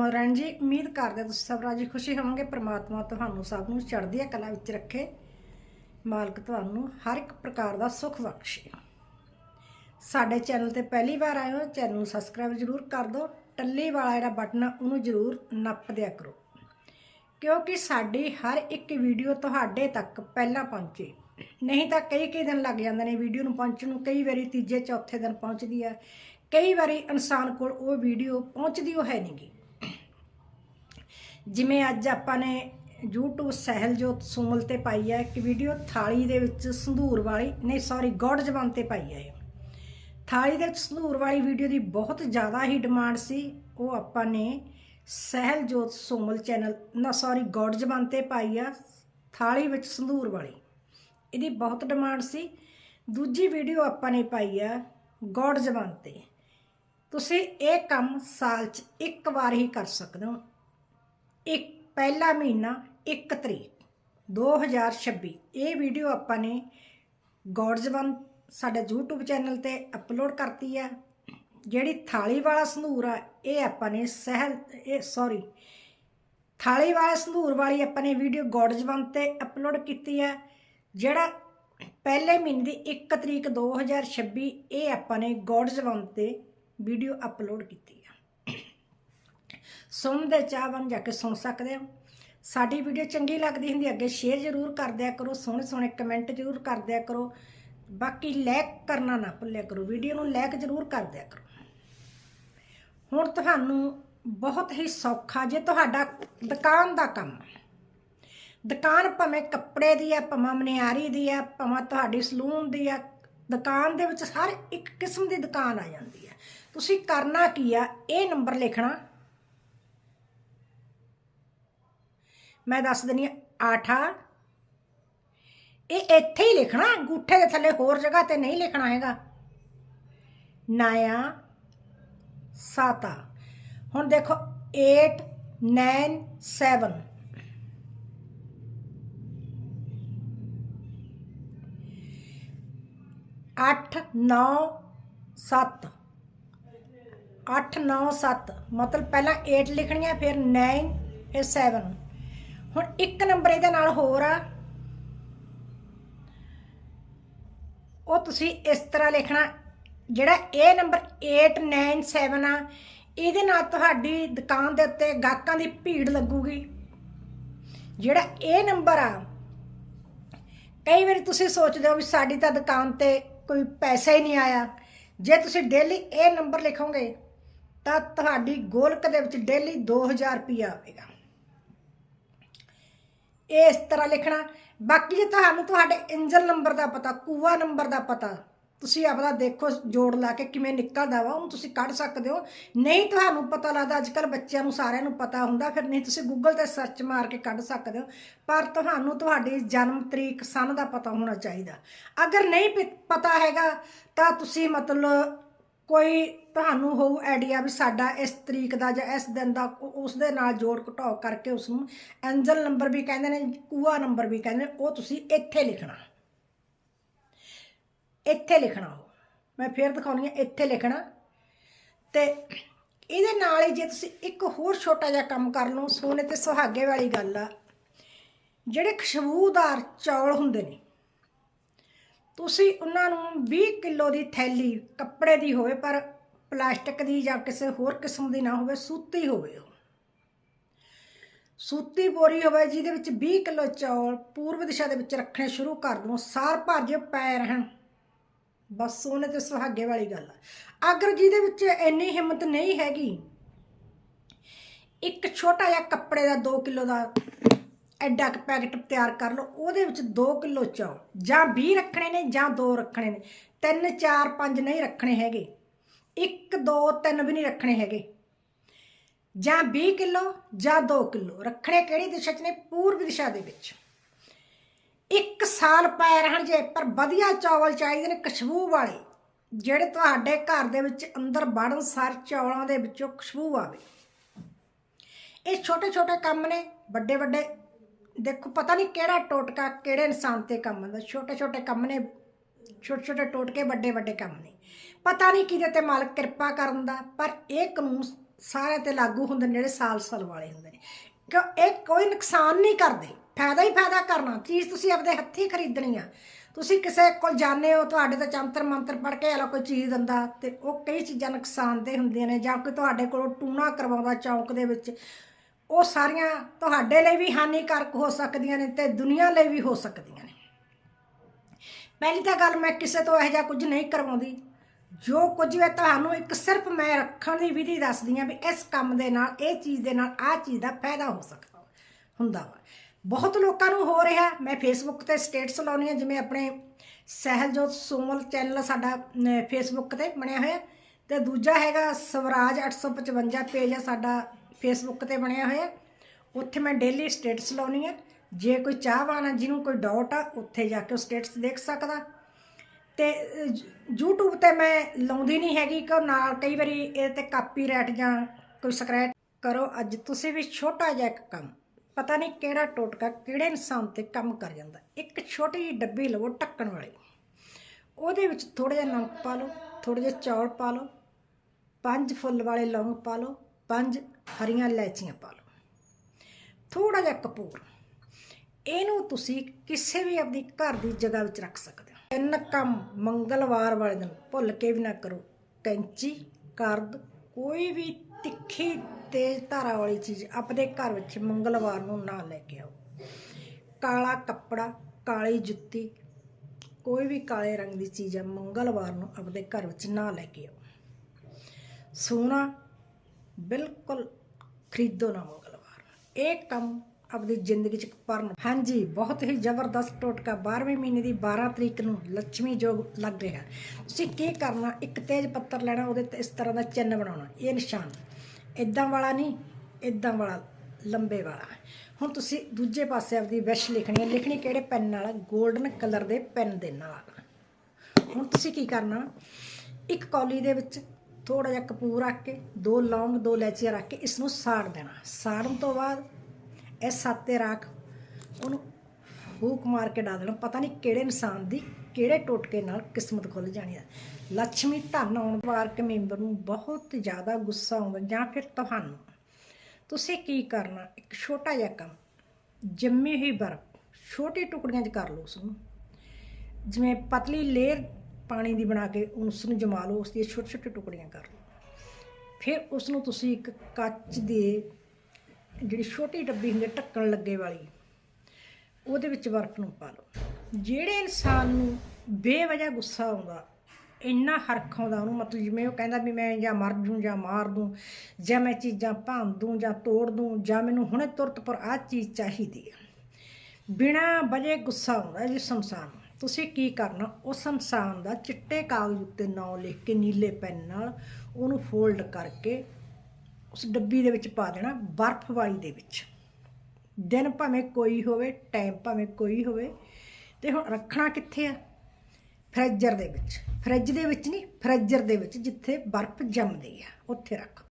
ਗੁਰਮਰਨ ਜੀ, ਉਮੀਦ ਕਰਦੇ ਹਾਂ ਤੁਸੀਂ ਸਭ ਰਾਜੀ ਖੁਸ਼ੀ ਹੋਵੋਗੇ, ਪ੍ਰਮਾਤਮਾ ਤੁਹਾਨੂੰ ਸਭ ਨੂੰ ਚੜ੍ਹਦੀ ਕਲਾ ਵਿੱਚ ਰੱਖੇ। ਮਾਲਕ ਤੁਹਾਨੂੰ ਹਰ ਇੱਕ ਪ੍ਰਕਾਰ ਦਾ ਸੁੱਖ ਬਖਸ਼ੇ। ਸਾਡੇ ਚੈਨਲ ਤੇ ਪਹਿਲੀ ਵਾਰ ਆਏ ਹੋ, ਚੈਨਲ ਨੂੰ ਸਬਸਕ੍ਰਾਈਬ ਜ਼ਰੂਰ ਕਰ ਦਿਓ, ਟੱਲੀ ਵਾਲਾ ਜਿਹੜਾ ਬਟਨ ਆ, ਉਹਨੂੰ ਜ਼ਰੂਰ ਨੱਪ ਦਿਆ ਕਰੋ। ਕਿਉਂਕਿ ਸਾਡੀ ਹਰ ਇੱਕ ਵੀਡੀਓ ਤੁਹਾਡੇ ਤੱਕ ਪਹਿਲਾਂ ਪਹੁੰਚੇ। ਨਹੀਂ ਤਾਂ ਕਈ ਕਈ ਦਿਨ ਲੱਗ ਜਾਂਦੇ ਨੇ ਵੀਡੀਓ ਨੂੰ ਪਹੁੰਚਣ ਨੂੰ, ਕਈ ਵਾਰੀ ਤੀਜੇ, ਚੌਥੇ ਦਿਨ ਪਹੁੰਚਦੀ ਆ। ਕਈ ਵਾਰੀ ਇਨਸਾਨ ਕੋਲ ਉਹ ਵੀਡੀਓ ਪਹੁੰਚਦੀ ਉਹ ਹੈ ਨਹੀਂਗੀ ਜਿਵੇਂ ਅੱਜ ਆਪਾਂ ਨੇ YouTube ਸਹਿਲਜੋਤ ਸੁਮਲ ਤੇ ਪਾਈ ਹੈ ਇੱਕ ਵੀਡੀਓ ਥਾਲੀ ਦੇ ਵਿੱਚ ਸੰਧੂਰ ਵਾਲੀ, ਨਹੀਂ ਸੌਰੀ ਗੋਡ ਜ਼ਬਾਨ ਤੇ ਪਾਈ ਹੈ ਥਾਲੀ ਦੇ ਵਿੱਚ ਸੰਧੂਰ ਵਾਲੀ ਵੀਡੀਓ ਦੀ ਬਹੁਤ ਜ਼ਿਆਦਾ ਹੀ ਡਿਮਾਂਡ ਸੀ। ਉਹ ਆਪਾਂ ਨੇ ਸਹਿਲਜੋਤ ਸੁਮਲ ਚੈਨਲ ਨਾ ਸੌਰੀ ਗੋਡ ਜ਼ਬਾਨ ਤੇ ਪਾਈ ਆ, ਥਾਲੀ ਵਿੱਚ ਸੰਧੂਰ ਵਾਲੀ। ਇਹਦੀ ਬਹੁਤ ਡਿਮਾਂਡ ਸੀ। ਦੂਜੀ ਵੀਡੀਓ ਆਪਾਂ ਨੇ ਪਾਈ ਆ ਗੋਡ ਜ਼ਬਾਨ ਤੇ। ਤੁਸੀਂ ਇਹ ਕੰਮ ਸਾਲ 'ਚ ਇੱਕ ਵਾਰ ਹੀ ਕਰ ਸਕਦੇ ਹੋ। ਇੱਕ ਪਹਿਲਾ ਮਹੀਨਾ 1 ਤਰੀਕ। 2026 ਇਹ ਵੀਡੀਓ ਆਪਾਂ ਨੇ ਗੋਡਸ ਵਨ ਸਾਡੇ YouTube ਚੈਨਲ ਤੇ ਅਪਲੋਡ ਕਰਤੀ ਹੈ ਜਿਹੜੀ ਥਾਲੀ ਵਾਲਾ ਸੰਧੂਰ ਆ, ਇਹ ਆਪਾਂ ਨੇ ਸਹਿਲ, ਇਹ ਸੌਰੀ ਥਾਲੀ ਵਾਲਾ ਸੰਧੂਰ ਵਾਲੀ ਆਪਾਂ ਨੇ ਵੀਡੀਓ ਗੋਡਸ ਤੇ ਅਪਲੋਡ ਕੀਤੀ ਹੈ ਜਿਹੜਾ ਪਹਿਲੇ ਮਹੀਨੇ ਦੀ 1 ਤਰੀਕ 2026 ਇਹ ਆਪਾਂ ਨੇ ਗੋਡਸ ਤੇ ਵੀਡੀਓ ਅਪਲੋਡ ਕੀਤੀ। ਸੁਣਦੇ ਚਾਹਵਨ ਜਾ ਕੇ ਸੁਣ ਸਕਦੇ ਹੋ। ਸਾਡੀ ਵੀਡੀਓ ਚੰਗੀ ਲੱਗਦੀ ਹੁੰਦੀ ਅੱਗੇ ਸ਼ੇਅਰ ਜ਼ਰੂਰ ਕਰ ਦਿਆ ਕਰੋ, ਸੋਹਣੇ ਸੋਹਣੇ ਕਮੈਂਟ ਜ਼ਰੂਰ ਕਰ ਦਿਆ ਕਰੋ। ਬਾਕੀ ਲਾਈਕ ਕਰਨਾ ਨਾ ਭੁੱਲਿਆ ਕਰੋ ਵੀਡੀਓ ਨੂੰ ਲਾਈਕ ਜ਼ਰੂਰ ਕਰ ਦਿਆ ਕਰੋ। ਹੁਣ ਤੁਹਾਨੂੰ ਬਹੁਤ ਹੀ ਸੌਖਾ, ਜੇ ਤੁਹਾਡਾ ਦੁਕਾਨ ਦਾ ਕੰਮ ਦੁਕਾਨ ਭਾਵੇਂ ਕੱਪੜੇ ਦੀ ਹੈ, ਭਾਵੇਂ ਮਨਿਆਰੀ ਦੀ ਹੈ, ਭਾਵੇਂ ਤੁਹਾਡੀ ਸਲੂਨ ਦੀ ਹੈ, ਦੁਕਾਨ ਦੇ ਵਿੱਚ ਹਰ ਇੱਕ ਕਿਸਮ ਦੀ ਦੁਕਾਨ ਆ ਜਾਂਦੀ ਹੈ। ਤੁਸੀਂ ਕਰਨਾ ਕੀ ਆ, ਇਹ ਨੰਬਰ ਲਿਖਣਾ ਮੈਂ ਦੱਸ ਦਿੰਨੀ ਆ ਆਠਾ ਇਹ ਇੱਥੇ ਹੀ ਲਿਖਣਾ ਅੰਗੂਠੇ ਦੇ ਥੱਲੇ ਹੋਰ ਜਗ੍ਹਾ ਤੇ ਨਹੀਂ ਲਿਖਣਾ ਹੈਗਾ ਨਾਇਆ ਸਾਤਾ ਹੁਣ ਦੇਖੋ 8 9 7 ਅੱਠ ਨੌ ਸੱਤ ਅੱਠ ਨੌ ਸੱਤ ਮਤਲਬ ਪਹਿਲਾਂ 8 ਲਿਖਣੀਆਂ ਫਿਰ 9 ਫਿਰ 7 ਹੁਣ ਇੱਕ ਨੰਬਰ ਇਹਦੇ ਨਾਲ ਹੋਰ ਆ। ਉਹ ਤੁਸੀਂ ਇਸ ਤਰ੍ਹਾਂ ਲਿਖਣਾ, ਜਿਹੜਾ ਇਹ ਨੰਬਰ 8 9 7 ਆ, ਇਹਦੇ ਨਾਲ ਤੁਹਾਡੀ ਦੁਕਾਨ ਦੇ ਉੱਤੇ ਗਾਹਕਾਂ ਦੀ ਭੀੜ ਲੱਗੂਗੀ। ਜਿਹੜਾ ਇਹ ਨੰਬਰ ਆ, ਕਈ ਵਾਰੀ ਤੁਸੀਂ ਸੋਚਦੇ ਹੋ ਵੀ ਸਾਡੀ ਤਾਂ ਦੁਕਾਨ ਤੇ ਕੋਈ ਪੈਸਾ ਹੀ ਨਹੀਂ ਆਇਆ। ਜੇ ਤੁਸੀਂ ਡੇਲੀ ਇਹ ਨੰਬਰ ਲਿਖੋਗੇ, ਤਾਂ ਤੁਹਾਡੀ ਗੋਲਕ ਦੇ ਵਿੱਚ ਡੇਲੀ 2000 ਰੁਪਇਆ ਆਵੇਗਾ। ਇਸ ਤਰ੍ਹਾਂ ਲਿਖਣਾ। ਬਾਕੀ ਜੇ ਤੁਹਾਨੂੰ ਤੁਹਾਡੇ ਇੰਜਨ ਨੰਬਰ ਦਾ ਪਤਾ, ਕੂਆ ਨੰਬਰ ਦਾ ਪਤਾ, ਤੁਸੀਂ ਆਪਦਾ ਦੇਖੋ ਜੋੜ ਲਾ ਕੇ ਕਿਵੇਂ ਨਿਕਲਦਾ ਵਾ, ਉਹਨੂੰ ਤੁਸੀਂ ਕੱਢ ਸਕਦੇ ਹੋ। ਨਹੀਂ ਤੁਹਾਨੂੰ ਪਤਾ ਲੱਗਦਾ ਅੱਜ ਕੱਲ ਬੱਚਿਆਂ ਨੂੰ ਸਾਰਿਆਂ ਨੂੰ ਪਤਾ ਹੁੰਦਾ, ਫਿਰ ਨਹੀਂ ਤੁਸੀਂ ਗੂਗਲ ਤੇ ਸਰਚ ਮਾਰ ਕੇ ਕੱਢ ਸਕਦੇ ਹੋ। ਪਰ ਤੁਹਾਨੂੰ ਤੁਹਾਡੀ ਜਨਮ ਤਰੀਕ, ਸਨ ਦਾ ਪਤਾ ਹੋਣਾ ਚਾਹੀਦਾ। ਅਗਰ ਨਹੀਂ ਪਤਾ ਹੈਗਾ, ਤਾਂ ਤੁਸੀਂ ਮਤਲਬ ਕੋਈ ਤੁਹਾਨੂੰ ਹੋਊ ਆਈਡੀਆ ਵੀ ਸਾਡਾ ਇਸ ਤਰੀਕ ਦਾ ਜਾਂ ਇਸ ਦਿਨ ਦਾ ਉਸ ਦੇ ਨਾਲ ਜੋੜ ਘਟਾਓ ਕਰਕੇ ਉਸ ਨੂੰ ਐਂਜਲ ਨੰਬਰ ਵੀ ਕਹਿੰਦੇ ਨੇ ਕੂਆ ਨੰਬਰ ਵੀ ਕਹਿੰਦੇ ਨੇ, ਉਹ ਤੁਸੀਂ ਇੱਥੇ ਲਿਖਣਾ। ਇੱਥੇ ਲਿਖਣਾ ਉਹ। ਮੈਂ ਫੇਰ ਦਿਖਾਉਣੀ ਹੈ ਇੱਥੇ ਲਿਖਣਾ। ਤੇ ਇਹਦੇ ਨਾਲ ਹੀ ਜੇ ਤੁਸੀਂ ਇੱਕ ਹੋਰ ਛੋਟਾ ਜਿਹਾ ਕੰਮ ਕਰ ਲਓ, ਸੋਨੇ ਤੇ ਸੁਹਾਗੇ ਵਾਲੀ ਗੱਲ ਆ। ਜਿਹੜੇ ਖੁਸ਼ਬੂਦਾਰ ਚੌਲ ਹੁੰਦੇ ਨੇ ਤੁਸੀਂ ਉਹਨਾਂ ਨੂੰ 20 ਕਿਲੋ ਦੀ ਥੈਲੀ ਕੱਪੜੇ ਦੀ ਹੋਵੇ, ਪਰ ਪਲਾਸਟਿਕ ਦੀ ਜਾਂ ਕਿਸੇ ਹੋਰ ਕਿਸਮ ਦੀ ਨਾ ਹੋਵੇ, ਸੂਤੀ ਹੋਵੇ ਉਹ। ਸੂਤੀ ਬੋਰੀ ਹੋਵੇ, ਜਿਹਦੇ ਵਿੱਚ 20 ਕਿਲੋ ਚੌਲ ਪੂਰਬ ਦਿਸ਼ਾ ਦੇ ਵਿੱਚ ਰੱਖਣੇ ਸ਼ੁਰੂ ਕਰ ਦਿਓ ਸਾਰ ਭਰ ਜੇ ਪੈ ਰਹਿਣ। ਬਸ ਸੋਨੇ ਤੇ ਸੁਹਾਗੇ ਵਾਲੀ ਗੱਲ ਆ। ਅਗਰ ਜਿਹਦੇ ਵਿੱਚ ਇੰਨੀ ਹਿੰਮਤ ਨਹੀਂ ਹੈਗੀ, ਇੱਕ ਛੋਟਾ ਜਿਹਾ ਕੱਪੜੇ ਦਾ 2 ਕਿਲੋ ਦਾ ਐਡਾ ਕੁ ਪੈਕਟ ਤਿਆਰ ਕਰ ਲਓ, ਉਹਦੇ ਵਿੱਚ 2 ਕਿਲੋ ਚੌਲ, ਜਾਂ 20 ਰੱਖਣੇ ਨੇ, ਜਾਂ 2 ਰੱਖਣੇ ਨੇ। 3 4 5 ਨਹੀਂ ਰੱਖਣੇ ਹੈਗੇ। 1 2 3 ਵੀ ਨਹੀਂ ਰੱਖਣੇ ਹੈਗੇ। ਜਾਂ 20 ਕਿਲੋ, ਜਾਂ 2 ਕਿਲੋ। ਰੱਖਣੇ ਕਿਹੜੀ ਦਿਸ਼ਾ 'ਚ ਨੇ? ਪੂਰਬ ਦਿਸ਼ਾ ਦੇ ਵਿੱਚ। ਇੱਕ ਸਾਲ ਪਏ ਰਹਿਣ ਜੇ ਪਰ ਵਧੀਆ ਚੌਲ ਚਾਹੀਦੇ ਨੇ ਖੁਸ਼ਬੂ ਵਾਲੇ, ਜਿਹੜੇ ਤੁਹਾਡੇ ਘਰ ਦੇ ਵਿੱਚ ਅੰਦਰ ਵੜਨ ਸਾਰ ਚੌਲਾਂ ਦੇ ਵਿੱਚੋਂ ਖੁਸ਼ਬੂ ਆਵੇ। ਇਹ ਛੋਟੇ ਛੋਟੇ ਕੰਮ ਨੇ ਵੱਡੇ ਵੱਡੇ ਦੇਖੋ, ਪਤਾ ਨਹੀਂ ਕਿਹੜਾ ਟੋਟਕਾ ਕਿਹੜੇ ਇਨਸਾਨ ਤੇ ਕੰਮ ਆਉਂਦਾ ਛੋਟੇ ਛੋਟੇ ਕੰਮ ਨੇ, ਛੋਟੇ ਛੋਟੇ ਟੋਟਕੇ ਵੱਡੇ ਵੱਡੇ ਕੰਮ ਨੇ। ਪਤਾ ਨਹੀਂ ਕਿਹਦੇ ਤੇ ਮਾਲਕ ਕਿਰਪਾ ਕਰਨ ਦਾ, ਪਰ ਇਹ ਕਾਨੂੰਨ ਸਾਰਿਆਂ ਤੇ ਲਾਗੂ ਹੁੰਦੇ ਨੇ, ਜਿਹੜੇ ਸਾਲ-ਸਾਲ ਵਾਲੇ ਹੁੰਦੇ ਨੇ। ਕਿਉਂ, ਇਹ ਕੋਈ ਨੁਕਸਾਨ ਨਹੀਂ ਕਰਦੇ। ਫਾਇਦਾ ਹੀ ਫਾਇਦਾ ਕਰਨਾ। ਚੀਜ਼ ਤੁਸੀਂ ਆਪਦੇ ਹੱਥੀਂ ਖਰੀਦਣੀ ਆ। ਤੁਸੀਂ ਕਿਸੇ ਕੋਲ ਜਾਂਦੇ ਹੋ, ਤੁਹਾਡੇ ਤੋਂ ਚੰਤਰ ਮੰਤਰ ਪੜ ਕੇ ਆਲਾ ਕੋਈ ਚੀਜ਼ ਦਿੰਦਾ, ਤੇ ਉਹ ਕਈ ਚੀਜ਼ਾਂ ਨੁਕਸਾਨ ਦੇ ਹੁੰਦੀਆਂ ਨੇ, ਜਾਂ ਕੋਈ ਤੁਹਾਡੇ ਕੋਲੋਂ ਟੂਣਾ ਕਰਵਾਉਂਦਾ ਚੌਂਕ ਦੇ ਵਿੱਚ। ਉਹ ਸਾਰੀਆਂ ਤੁਹਾਡੇ ਲਈ ਵੀ ਹਾਨੀਕਾਰਕ ਹੋ ਸਕਦੀਆਂ ਨੇ ਤੇ ਦੁਨੀਆ ਲਈ ਵੀ ਹੋ ਸਕਦੀਆਂ ਨੇ। ਪਹਿਲੀ ਤਾਂ ਗੱਲ ਮੈਂ ਕਿਸੇ ਤੋਂ ਇਹੋ ਜਿਹਾ ਕੁਝ ਨਹੀਂ ਕਰਵਾਉਂਦੀ। ਜੋ ਕੁਝ ਵੀ ਤੁਹਾਨੂੰ ਇੱਕ ਸਿਰਫ ਮੈਂ ਰੱਖਣ ਦੀ ਵਿਧੀ ਦੱਸਦੀ ਆ ਵੀ ਇਸ ਕੰਮ ਦੇ ਨਾਲ, ਇਹ ਚੀਜ਼ ਦੇ ਨਾਲ, ਆਹ ਚੀਜ਼ ਦਾ ਫਾਇਦਾ ਹੋ ਸਕਦਾ ਹੁੰਦਾ ਵਾ। ਬਹੁਤ ਲੋਕਾਂ ਨੂੰ ਹੋ ਰਿਹਾ, ਮੈਂ ਫੇਸਬੁੱਕ ਤੇ ਸਟੇਟਸ ਲਾਉਣੀ ਆ ਜਿਵੇਂ ਆਪਣੇ ਸਹਿਲਜੋਤ ਸੋਮਲ ਚੈਨਲ ਸਾਡਾ ਫੇਸਬੁੱਕ ਤੇ ਬਣਿਆ ਹੋਇਆ। ਤੇ ਦੂਜਾ ਹੈਗਾ ਸਵਰਾਜ 855 ਪੇਜ ਆ ਸਾਡਾ ਫੇਸਬੁੱਕ ਤੇ ਬਣਿਆ ਹੋਇਆ। ਉੱਥੇ ਮੈਂ ਡੇਲੀ ਸਟੇਟਸ ਲਾਉਣੀ ਆ। ਜੇ ਕੋਈ ਚਾਹਵਾਨ ਆ ਜਿਹਨੂੰ ਕੋਈ ਡਾਊਟ ਆ ਉੱਥੇ ਜਾ ਕੇ ਉਹ ਸਟੇਟਸ ਦੇਖ ਸਕਦਾ। ਤੇ ਅਹ, YouTube ਤੇ ਮੈਂ ਲਾਉਂਦੀ ਨਹੀਂ ਹੈਗੀ ਕਿ ਉਹ ਨਾਲ ਕਈ ਵਾਰੀ ਇਹ ਤੇ ਕਾਪੀਰਾਈਟ ਜਾਂ ਕੋਈ ਸਕ੍ਰੈਚ ਕਰੋ। ਅੱਜ ਤੁਸੀਂ ਵੀ ਛੋਟਾ ਜਿਹਾ ਇੱਕ ਕੰਮ ਪਤਾ ਨਹੀਂ ਕਿਹੜਾ ਟੋਟਕਾ ਕਿਹੜੇ ਇਨਸਾਨ ਤੇ ਕੰਮ ਕਰ ਜਾਂਦਾ। ਇੱਕ ਛੋਟੀ ਜਿਹੀ ਡੱਬੀ ਲਵੋ ਢੱਕਣ ਵਾਲੀ। ਉਹਦੇ ਵਿੱਚ ਥੋੜਾ ਜਿਹਾ ਨਮਕ ਪਾ ਲਓ ਥੋੜੇ ਜਿਹਾ ਚੌਲ ਪਾ ਲਓ ਪੰਜ ਫੁੱਲ ਵਾਲੇ ਲੌਂਗ ਪਾ ਲਓ ਪੰਜ ਹਰੀਆਂ ਇਲਾਇਚੀਆਂ ਪਾ ਲਓ। ਥੋੜਾ ਜਿਹਾ ਕਪੂਰ। ਇਹਨੂੰ ਤੁਸੀਂ ਕਿਸੇ ਵੀ ਆਪਣੀ ਘਰ ਦੀ ਜਗ੍ਹਾ ਵਿੱਚ ਰੱਖ ਸਕਦੇ ਹੋ। ਤਿੰਨ ਕੰਮ ਮੰਗਲਵਾਰ ਵਾਲੇ ਦਿਨ ਭੁੱਲ ਕੇ ਵੀ ਨਾ ਕਰੋ। ਕੈਂਚੀ, ਕਰਦ, ਕੋਈ ਵੀ ਤਿੱਖੀ ਤੇਜ਼ ਧਾਰਾ ਵਾਲੀ ਚੀਜ਼ ਆਪਣੇ ਘਰ ਵਿੱਚ ਮੰਗਲਵਾਰ ਨੂੰ ਨਾ ਲੈ ਕੇ ਆਓ। ਕਾਲਾ ਕੱਪੜਾ, ਕਾਲੀ ਜੁੱਤੀ, ਕੋਈ ਵੀ ਕਾਲੇ ਰੰਗ ਦੀ ਚੀਜ਼ ਹੈ ਮੰਗਲਵਾਰ ਨੂੰ ਆਪਣੇ ਘਰ ਵਿੱਚ ਨਾ ਲੈ ਕੇ ਆਓ। ਸੋਨਾ ਬਿਲਕੁਲ ਖਰੀਦੋ ਨਾ ਮੰਗਲਵਾਰ। ਇਹ ਕੰਮ ਆਪਣੀ ਜ਼ਿੰਦਗੀ 'ਚ ਪਰਨ ਹਾਂਜੀ, ਬਹੁਤ ਹੀ ਜ਼ਬਰਦਸਤ ਟੋਟਕਾ। 12ਵੇਂ ਮਹੀਨੇ ਦੀ 12 ਤਰੀਕ ਨੂੰ ਲక్ష్ਮੀ ਜੋਗ ਲੱਗ ਰਿਹਾ। ਤੁਸੀਂ ਕੀ ਕਰਨਾ? ਇੱਕ ਤੇਜ ਪੱਤਰ ਲੈਣਾ, ਉਹਦੇ ਤੇ ਇਸ ਤਰ੍ਹਾਂ ਦਾ ਚਿੰਨ ਬਣਾਉਣਾ। ਇਹ ਨਿਸ਼ਾਨ। ਇਦਾਂ ਵਾਲਾ ਨਹੀਂ ਇਦਾਂ ਵਾਲਾ, ਲੰਬੇ ਵਾਲਾ ਹੁਣ ਤੁਸੀਂ ਦੂਜੇ ਪਾਸੇ ਆਪਦੀ ਵਿਸ਼ ਲਿਖਣੀ ਹੈ। ਲਿਖਣੀ ਕਿਹੜੇ ਪੈਨ ਨਾਲ? ਗੋਲਡਨ ਕਲਰ ਦੇ ਪੈਨ ਦੇ ਨਾਲ। ਹੁਣ ਤੁਸੀਂ ਕੀ ਕਰਨਾ? ਇੱਕ ਕੌਲੀ ਦੇ ਵਿੱਚ ਥੋੜਾ ਜਿਹਾ ਕਪੂਰ ਰੱਖ ਕੇ, ਦੋ ਲੌਂਗ, ਦੋ ਲੈਚੀਆਂ ਰੱਖ ਕੇ ਇਸ ਨੂੰ ਸਾੜ ਦੇਣਾ। ਸਾੜਨ ਤੋਂ ਬਾਅਦ ਇਹ ਸਾਤੇ ਰੱਖ ਉਹਨੂੰ ਹੂਕ ਮਾਰ ਕੇ ਡਾ ਦੇਣਾ। ਪਤਾ ਨਹੀਂ ਕਿਹੜੇ ਇਨਸਾਨ ਦੀ ਕਿਹੜੇ ਟੋਟਕੇ ਨਾਲ ਕਿਸਮਤ ਖੁੱਲ ਜਾਣੀ ਹੈ ਲక్ష్ਮੀ ਧਨ ਆਉਣ ਵਾਰਕ ਮੈਂਬਰ ਨੂੰ ਬਹੁਤ ਜ਼ਿਆਦਾ ਗੁੱਸਾ ਆਉਂਦਾ ਜਾਂ ਫਿਰ ਤੁਹਾਨੂੰ। ਤੁਸੀਂ ਕੀ ਕਰਨਾ? ਇੱਕ ਛੋਟਾ ਜਿਹਾ ਕੰਮ। ਜੰਮੀ ਹੋਈ ਬਰਫ਼, ਛੋਟੀ ਟੁਕੜੀਆਂ 'ਚ ਕਰ ਲਓ ਉਸ ਨੂੰ ਜਿਵੇਂ ਪਤਲੀ ਲੇਅਰ ਪਾਣੀ ਦੀ ਬਣਾ ਕੇ ਉਸ ਨੂੰ ਜਮਾ ਲਓ, ਉਸ ਦੀਆਂ ਛੋਟੇ ਛੋਟੇ ਟੁਕੜੀਆਂ ਕਰ ਲਓ। ਫਿਰ ਉਸ ਨੂੰ ਤੁਸੀਂ ਇੱਕ ਕੱਚ ਦੇ ਜਿਹੜੀ ਛੋਟੀ ਡੱਬੀ ਹੁੰਦੀ ਹੈ ਢੱਕਣ ਲੱਗੇ ਵਾਲੀ, ਉਹਦੇ ਵਿੱਚ ਬਰਫ਼ ਨੂੰ ਪਾ ਲਓ। ਜਿਹੜੇ ਇਨਸਾਨ ਨੂੰ ਬੇਵਜ੍ਹਾ ਗੁੱਸਾ ਆਉਂਦਾ, ਇੰਨਾ ਹਰਖ ਆਉਂਦਾ, ਉਹਨੂੰ ਮਤਲਬ ਜਿਵੇਂ ਉਹ ਕਹਿੰਦਾ ਵੀ ਮੈਂ ਜਾਂ ਮਰ ਜੂੰ ਜਾਂ ਮਾਰ ਦੂੰ, ਜਾਂ ਮੈਂ ਚੀਜ਼ਾਂ ਭੰਨ ਦੂੰ ਜਾਂ ਤੋੜ ਦੂੰ, ਜਾਂ ਮੈਨੂੰ ਹੁਣੇ ਤੁਰਤ ਪਰ ਆਹ ਚੀਜ਼ ਚਾਹੀਦੀ ਹੈ। ਬਿਨਾ ਵਜੇ ਗੁੱਸਾ ਆਉਂਦਾ ਜਿਸ ਇਨਸਾਨ ਨੂੰ। ਤੁਸੀਂ ਕੀ ਕਰਨਾ? ਉਸ ਇਨਸਾਨ ਦਾ ਚਿੱਟੇ ਕਾਗਜ਼ ਉੱਤੇ ਨਾਂ ਲਿਖ ਕੇ ਨੀਲੇ ਪੈਨ ਨਾਲ ਉਹਨੂੰ ਫੋਲਡ ਕਰਕੇ ਉਸ ਡੱਬੀ ਦੇ ਵਿੱਚ ਪਾ ਦੇਣਾ ਬਰਫ਼ ਵਾਲੀ ਦੇ ਵਿੱਚ। ਦਿਨ ਭਾਵੇਂ ਕੋਈ ਹੋਵੇ, ਟਾਈਮ ਭਾਵੇਂ ਕੋਈ ਹੋਵੇ। ਤੇ ਹੁਣ ਰੱਖਣਾ ਕਿੱਥੇ ਆ? ਫ੍ਰਿਜਰ ਦੇ ਵਿੱਚ। ਫ੍ਰਿਜ ਦੇ ਵਿੱਚ ਨਹੀਂ, ਫ੍ਰਿਜਰ ਦੇ ਵਿੱਚ ਜਿੱਥੇ ਬਰਫ਼ ਜੰਮਦੀ ਆ, ਉੱਥੇ ਰੱਖ।